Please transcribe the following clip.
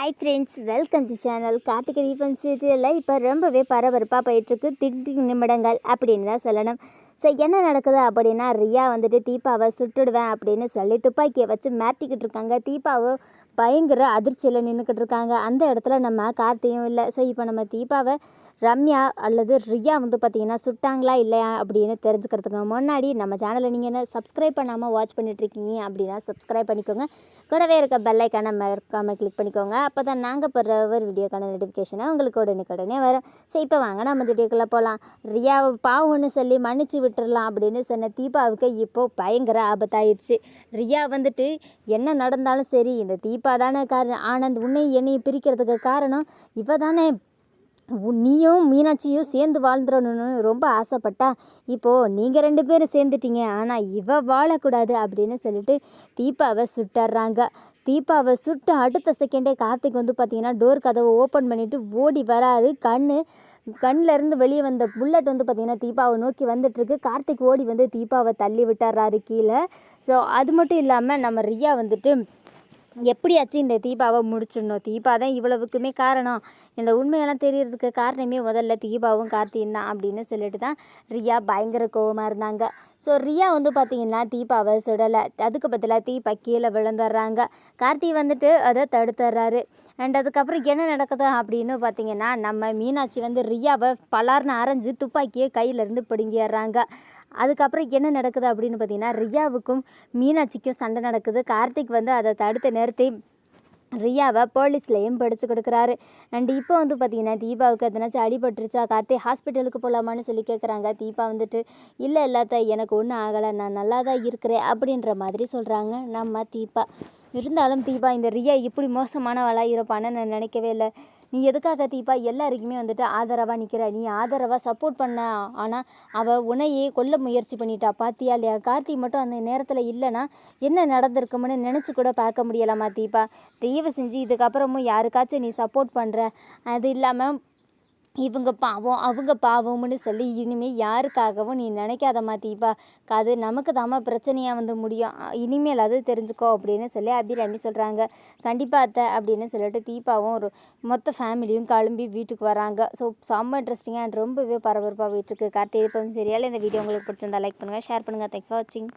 Hi friends welcome to channel Karthigai Deepam சீரியலில் இப்போ ரொம்பவே பரபரப்பாக போயிட்டுருக்கு திக் திக் நிமிடங்கள் அப்படின்னு தான் சொல்லணும். ஸோ என்ன நடக்குது அப்படின்னா ரியா வந்துட்டு தீபாவை சுட்டுடுவேன் அப்படின்னு சொல்லி துப்பாக்கியை வச்சு மாட்டிக்கிட்டு இருக்காங்க. தீபாவை பயங்கர அதிர்ச்சியில் நின்றுக்கிட்டு இருக்காங்க. அந்த இடத்துல நம்ம கார்த்தியும் இல்லை. ஸோ இப்போ நம்ம தீபாவை ரம்யா அல்லது ரியா வந்து பார்த்திங்கன்னா சுட்டாங்களா இல்லையா அப்படின்னு தெரிஞ்சுக்கிறதுக்கு முன்னாடி நம்ம சேனலை நீங்கள் என்ன சப்ஸ்கிரைப் பண்ணாமல் வாட்ச் பண்ணிட்டுருக்கீங்க அப்படின்னா சப்ஸ்கிரைப் பண்ணிக்கோங்க. கூடவே இருக்க பெல்லைக்கான மறக்காமல் கிளிக் பண்ணிக்கோங்க. அப்போ தான் நாங்கள் போடுற ஒரு வீடியோக்கான நோட்டிஃபிகேஷனை உங்களுக்கு உடனே உடனே வரும். ஸோ இப்போ வாங்க நம்ம வீடியோக்குள்ளே போகலாம் ரியாவை பாவம்னு சொல்லி மன்னிச்சு விட்டுடலாம் அப்படின்னு சொன்ன தீபாவுக்கு இப்போது பயங்கர ஆபத்தாயிடுச்சு ரியா வந்துட்டு என்ன நடந்தாலும் சரி இந்த தீபா தானே காரணம். ஆனந்த் உன்னை என்னையும் பிரிக்கிறதுக்கு காரணம் இவ தானே நீயும் மீனாட்சியும் சேர்ந்து வாழ்ந்துடணும்னு ரொம்ப ஆசைப்பட்டா. இப்போது நீங்கள் ரெண்டு பேரும் சேர்ந்துட்டீங்க ஆனால் இவ வாழக்கூடாது அப்படின்னு சொல்லிட்டு தீபாவை சுட்டுறாங்க. தீபாவை சுட்டு அடுத்த செகண்டே கார்த்திக் வந்து பார்த்தீங்கன்னா டோர் கதவை ஓப்பன் பண்ணிவிட்டு ஓடி வராரு. கண்ணு கண்ணிலேருந்து வெளியே வந்த புல்லட் வந்து பார்த்திங்கன்னா தீபாவை நோக்கி வந்துட்டுருக்கு. கார்த்திக் ஓடி வந்து தீபாவை தள்ளி விட்டுறாரு கீழே. ஸோ அது மட்டும் இல்லாமல் நம்ம ரியா வந்துட்டு எப்படியாச்சும் இந்த தீபாவை முடிச்சிடணும். தீபா தான் இவ்வளவுக்குமே காரணம். இந்த உண்மையெல்லாம் தெரியறதுக்கு காரணமே முதல்ல தீபாவும் கார்த்தியும் தான் அப்படின்னு சொல்லிட்டு தான் ரியா பயங்கர கோவமாக இருந்தாங்க. ஸோ ரியா வந்து பார்த்திங்கன்னா தீபாவை சுடலை. அதுக்கு பதிலாக தீபா கீழே விழுந்துடுறாங்க. கார்த்தி வந்துட்டு அதை தடுத்துடுறாரு. அண்ட் அதுக்கப்புறம் என்ன நடக்குது அப்படின்னு பார்த்தீங்கன்னா நம்ம மீனாட்சி வந்து ரியாவை பலார்னு அரைஞ்சு துப்பாக்கியை கையிலேருந்து பிடுங்கிடுறாங்க. அதுக்கப்புறம் என்ன நடக்குது அப்படின்னு பார்த்தீங்கன்னா ரியாவுக்கும் மீனாட்சிக்கும் சண்டை நடக்குது. கார்த்திக் வந்து அதை தடுத்து நிறுத்தி ரியாவை போலீஸ்லேயும் படித்து கொடுக்குறாரு. அண்ட் இப்போ வந்து பார்த்தீங்கன்னா தீபாவுக்கு எதனாச்சும் அடிபட்டுருச்சா? கார்த்தி ஹாஸ்பிட்டலுக்கு போகலாமான்னு சொல்லி கேட்குறாங்க தீபா வந்துட்டு இல்லை இல்லாத எனக்கு ஒன்றும் ஆகலை. நான் நல்லா தான் இருக்கிறேன். அப்படின்ற மாதிரி சொல்கிறாங்க நம்ம தீபா. இருந்தாலும் தீபா இந்த ரியா இப்படி மோசமானவளாக இருப்பான்னு நான் நினைக்கவே இல்லை. நீ எதுக்காக தீபா? எல்லாருக்குமே வந்துட்டு ஆதரவாக நிற்கிற நீ ஆதரவாக சப்போர்ட் பண்ண. ஆனால் அவள் உன்னையே கொல்ல முயற்சி பண்ணிட்டா. பாத்தியா இல்லையா? கார்த்தி மட்டும் அந்த நேரத்தில் இல்லைன்னா என்ன நடந்திருக்கும்னு நினச்சி கூட பார்க்க முடியலாமா தீபா? தயவு செஞ்சு இதுக்கப்புறமும் யாருக்காச்சும் நீ சப்போர்ட் பண்ணுற அது இல்லாமல் இவங்க பாவம் அவங்க பாவம்னு சொல்லி இனிமேல் யாருக்காகவும் நீ நினைக்காதம்மா தீபா. அது நமக்கு தாம்மா பிரச்சனையாக வந்து முடியும். இனிமேல் அது தெரிஞ்சுக்கோ அப்படின்னு சொல்லி அபிராமி சொல்கிறாங்க கண்டிப்பாக அத்தை அப்படின்னு சொல்லிட்டு தீபாவும் ஒரு மொத்த ஃபேமிலியும் கிளம்பி வீட்டுக்கு வராங்க. ஸோ செம்ம இன்ட்ரெஸ்டிங்காக அண்ட் ரொம்பவே பரபரப்பாக போயிட்டுருக்கு. கார்த்திகை சரியால் இந்த வீடியோ உங்களுக்கு பிடிச்சிருந்தா லைக் பண்ணுங்கள் ஷேர் பண்ணுங்கள் தேங்க்ஸ் ஃபார் வாட்சிங்